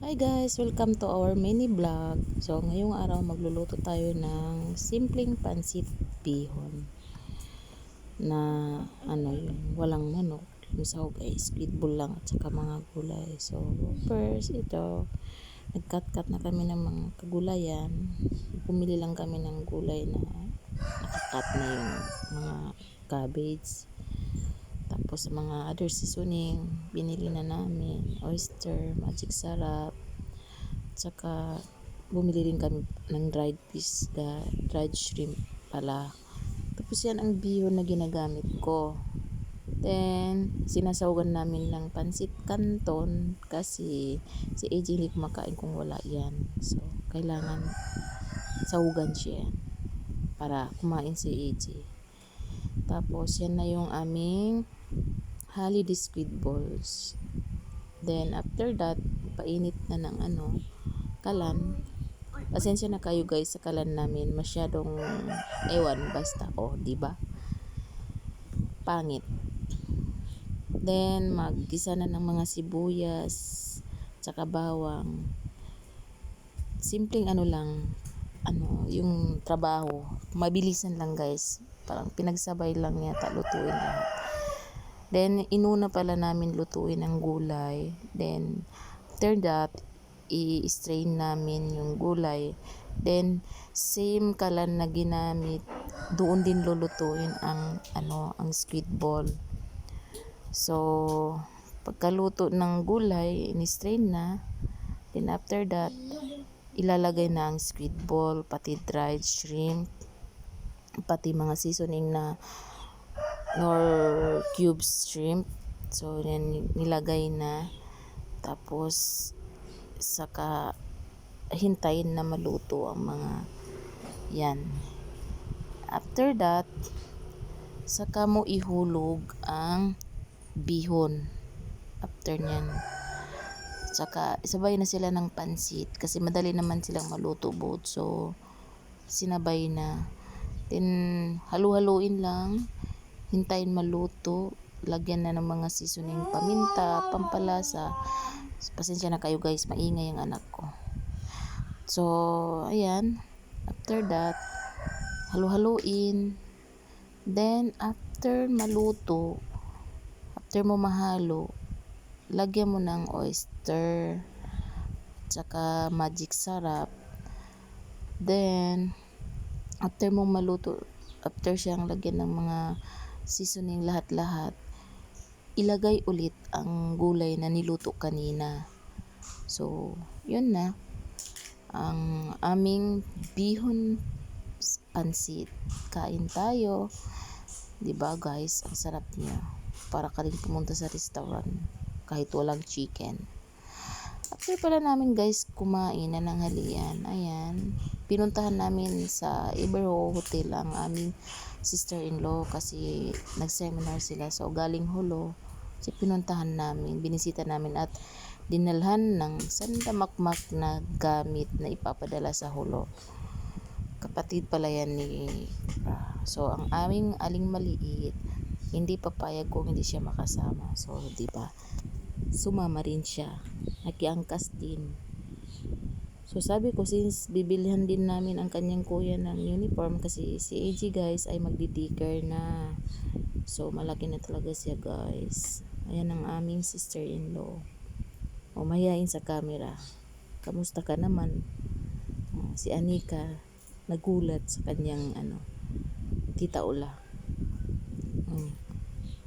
Hi guys, welcome to our mini vlog. So ngayong araw magluluto tayo ng simpleng pansit bihon na ano yun, walang manok. Yung sahog ay squid ball lang at saka mga gulay. So first ito, nagkat-cut na kami ng mga kagulayan. Pumili lang kami ng gulay na nakakat na yung mga cabbage. Tapos mga other seasoning, binili na namin oyster, magic sarap, tsaka bumili rin kami ng dried fish, da, dried shrimp pala. Tapos yan ang bihon na ginagamit ko. Then, sinasawagan namin ng pansit canton kasi si AJ hindi kumakain kung wala yan. So, kailangan sahugan siya para kumain si AJ. Tapos, yan na yung aming holiday squid balls. Then, after that, painit na ng ano, kalan. Pasensya na kayo guys sa kalan namin. Masyadong, ewan, basta, oh, di ba? Pangit. Then, mag-gisa na ng mga sibuyas, tsaka bawang. Simpleng ano lang, ano, yung trabaho. Mabilisan lang guys. Parang pinagsabay lang yata lutuin lahat. Then, inuna pala namin lutuin ang gulay. Then, after that, i-strain namin yung gulay. Then, same kalan na ginamit, doon din lulutuin ang, ano, ang squid ball. So, pagkaluto ng gulay, in-strain na. Then, after that, ilalagay na ang squid ball, pati dried shrimp, pati mga seasoning na nor cubes shrimp. So, yan, nilagay na. Tapos, saka hintayin na maluto ang mga yan. After that, saka mo ihulog ang bihon. After nyan. Saka, sabay na sila ng pansit kasi madali naman silang maluto both. So, sinabay na. Then, halu-haluin lang hintayin maluto, lagyan na ng mga seasoning paminta, pampalasa. Pasensya na kayo guys, maingay ang anak ko. So, ayan. After that, halu-haluin. Then, after maluto, after mo mahalo, lagyan mo ng oyster, tsaka magic sarap. Then, after mo maluto, after siyang lagyan ng mga seasoning lahat-lahat, ilagay ulit ang gulay na niluto kanina. So, yun na. Ang aming bihon pansit. Kain tayo. 'Di ba guys? Ang sarap niya. Para ka rin pumunta sa restaurant kahit walang chicken. After pala namin guys kumain na ng halian, ayan, pinuntahan namin sa Ibero Hotel ang aming sister-in-law kasi nag-seminar sila. So, galing hulo, so, pinuntahan namin, binisita namin at dinalhan ng sandamakmak na gamit na ipapadala sa hulo. Kapatid pala yan ni So, ang aming aling maliit, hindi papayag kung hindi siya makasama. So, di ba? Sumama rin siya. Nakiangkas din. So sabi ko since bibilhan din namin ang kanyang kuya ng uniform kasi si AG guys ay magdi-dicker na. So malaki na talaga siya guys. Ayan ang aming sister-in-law. O mahihain sa camera. Kamusta ka naman? Si Anika nagulat sa kanyang ano tita Ula. Hmm.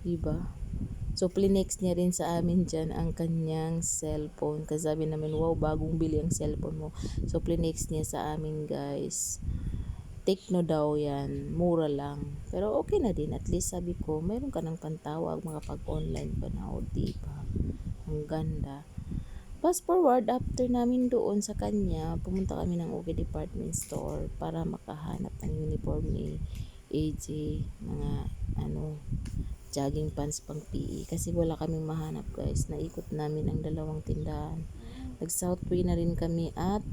Diba? So, plinex niya rin sa amin dyan ang kanyang cellphone. Kasi sabi namin, wow, bagong bili ang cellphone mo. So, plinex niya sa amin, guys. Tekno daw yan. Mura lang. Pero okay na din. At least sabi ko, mayroon ka ng pantawag makapag-online pa na. O, diba? Ang ganda. Fast forward, after namin doon sa kanya, pumunta kami ng OK Department Store para makahanap ng uniform ni AJ, mga ano, jogging pants pang PE kasi wala kaming mahanap guys naikot namin ang dalawang tindahan nag Southway na rin kami at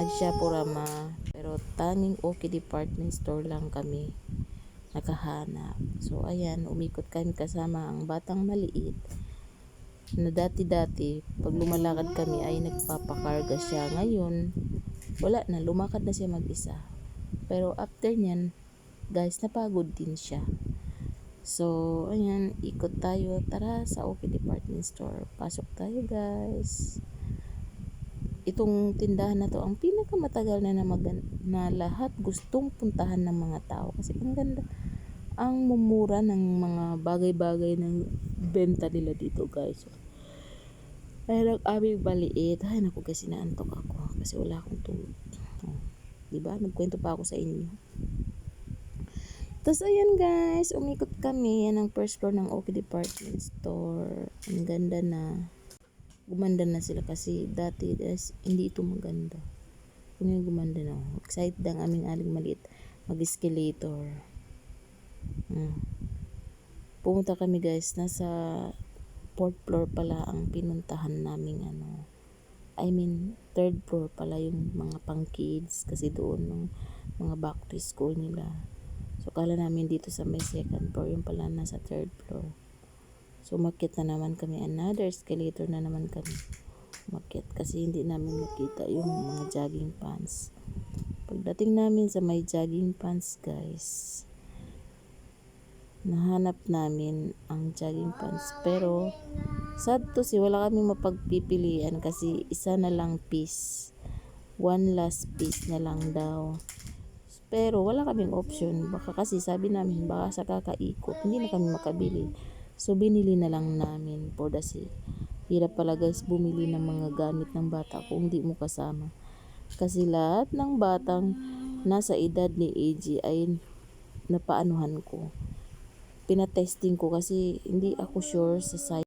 nag Shopurama pero tanging okay department store lang kami nakahanap so ayan umikot kami kasama ang batang maliit na dati-dati, pag lumalakad kami ay nagpapakarga siya. Ngayon, wala na, lumakad na siya mag-isa. Pero after nyan, guys, napagod din siya. So, ayan, ikot tayo. Tara sa OK Department Store. Pasok tayo, guys. Itong tindahan na to, ang pinakamatagal na na, na lahat gustong puntahan ng mga tao. Kasi ang ganda, ang mumura ng mga bagay-bagay ng benta nila dito, guys. Ay, ang aming maliit. Ay, naku, kasi naantok ako. Kasi wala akong tulog. Oh, diba? Nagkwento pa ako sa inyo. Tapos, ayan guys, umikot kami. Yan ang first floor ng OK Department Store. Ang ganda na. Gumanda na sila kasi dati is, hindi ito maganda. Yung gumanda na. Excited ang aming aling maliit mag-escalator. Hmm. Pumunta kami guys, nasa fourth floor pala ang pinuntahan naming ano. I mean, third floor pala yung mga pang kids kasi doon ng mga back to school nila. So, kala namin dito sa may second floor, yung pala nasa third floor. So, umakyat na naman kami. Another escalator na naman kami. Umakyat kasi hindi namin makita yung mga jogging pants. Pagdating namin sa may jogging pants, guys, nahanap namin ang jogging pants. Pero, sad to si wala kami mapagpipilian kasi isa na lang piece. One last piece na lang daw. Pero wala kaming option. Baka kasi sabi namin, baka sa kakaikot, hindi na kami makabili. So, binili na lang namin for the sake. Hirap pala guys bumili ng mga gamit ng bata kung hindi mo kasama. Kasi lahat ng batang nasa edad ni AG ay napaanuhan ko. Pinatesting ko kasi hindi ako sure sa size.